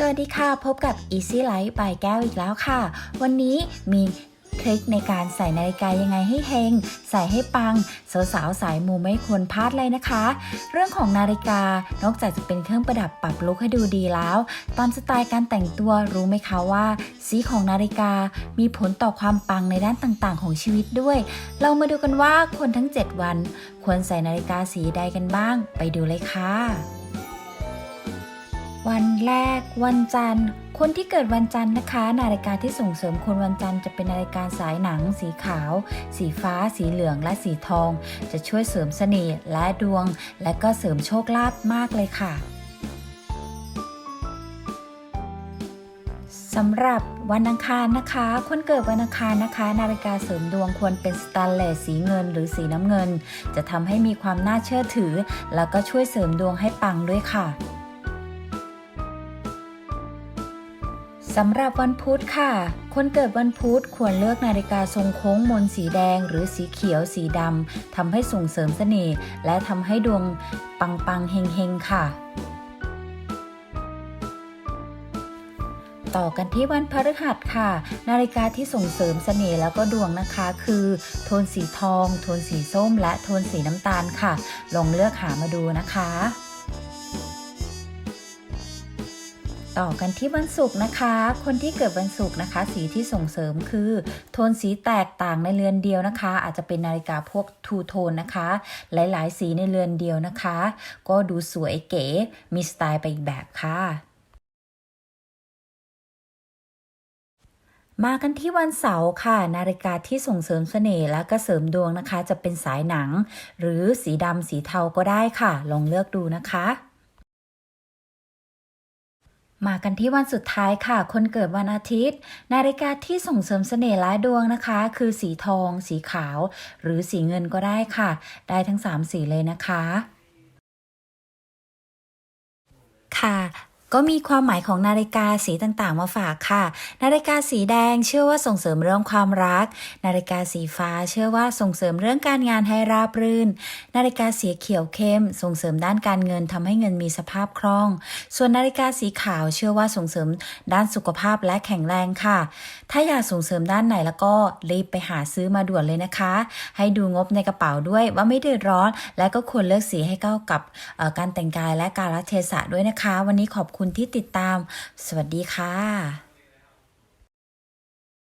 สวัสดีค่ะ พบกับ Easy Life by แก้วอีกแล้วค่ะ วันนี้มีทริคในการใส่นาฬิกายังไงให้เฮง ใส่ให้ปัง สาวๆสายมูไม่ควรพลาดเลยนะคะ เรื่องของนาฬิกานอกจากจะเป็นเครื่องประดับปรับลุคให้ดูดีแล้ว ตามสไตล์การแต่งตัวรู้ไหมคะว่า สีของนาฬิกามีผลต่อความปังในด้านต่างๆ ของชีวิตด้วย เรามาดูกันว่าคนทั้ง 7 วัน ควรใส่นาฬิกาสีใดกันบ้าง ไปดูเลยค่ะ วันแรกวันจันทร์ คนที่เกิดวันจันทร์นะคะ นาฬิกาที่ส่งเสริมคนวันจันทร์จะเป็นนาฬิกาสายหนัง สีขาว สีฟ้า สีเหลืองและสีทอง จะช่วยเสริมเสน่ห์และดวง และก็เสริมโชคลาภมากเลยค่ะสำหรับวันอังคารนะคะ คนเกิดวันอังคารนะคะ นาฬิกาเสริมดวงควรเป็นสแตนเลสสีเงินหรือสีน้ำเงิน จะทำให้มีความน่าเชื่อถือ แล้วก็ช่วยเสริมดวงให้ปังด้วยค่ะ สำหรับวันพุธค่ะ คนเกิดวันพุธควรเลือกนาฬิกาทรงโค้งมนสีแดง หรือสีเขียวสีดำทำให้ส่งเสริมเสน่ห์และทำให้ดวงปังปังๆเฮงเฮงๆค่ะต่อกันที่วันพฤหัสค่ะ นาฬิกาที่ส่งเสริมเสน่ห์แล้วก็ดวงนะคะ คือ โทนสีทอง โทนสีส้ม และโทนสีน้ำตาลค่ะ ลองเลือกหามาดูนะคะ ต่อกันที่วันศุกร์นะคะ คนที่เกิดวันศุกร์นะคะ สีที่ส่งเสริมคือ โทนสีแตกต่างในเรือนเดียวนะคะ อาจจะเป็นนาฬิกาพวกทูโทนนะคะ หลายๆ สีในเรือนเดียวนะคะ ก็ดูสวยเก๋ มีสไตล์ไปอีกแบบค่ะมากันที่วันเสาร์ค่ะ นาฬิกาที่ส่งเสริมเสน่ห์และก็เสริมดวงนะคะ จะเป็นสายหนัง หรือสีดำสีเทาก็ได้ค่ะ ลองเลือกดูนะคะ มากันที่วันสุดท้ายค่ะ คนเกิดวันอาทิตย์ นาฬิกาที่ส่งเสริมเสน่ห์หละดวงนะคะ คือสีทอง สีขาว หรือสีเงินก็ได้ค่ะ ได้ทั้ง 3 สีเลยนะคะ ค่ะ ก็มีความหมายของนาฬิกาสีต่างๆ มาฝากค่ะ นาฬิกาสีแดงเชื่อว่าส่งเสริมเรื่องความรัก นาฬิกาสีฟ้าเชื่อว่าส่งเสริมเรื่องการงานให้ราบรื่น นาฬิกาสีเขียวเข้ม ส่งเสริมด้านการเงินทำให้เงินมีสภาพคล่อง ส่วนนาฬิกาสีขาวเชื่อว่าส่งเสริมด้านสุขภาพและแข็งแรงค่ะ ถ้าอยากส่งเสริมด้านไหนแล้วก็รีบไปหาซื้อมาด่วนเลยนะคะ ให้ดูงบในกระเป๋าด้วยว่าไม่เดือดร้อน และก็ควรเลือกสีให้เข้ากับการแต่งกายและการรัเทศะด้วยนะคะ วันนี้ขอบคุณคุณที่ติดตาม สวัสดีค่ะ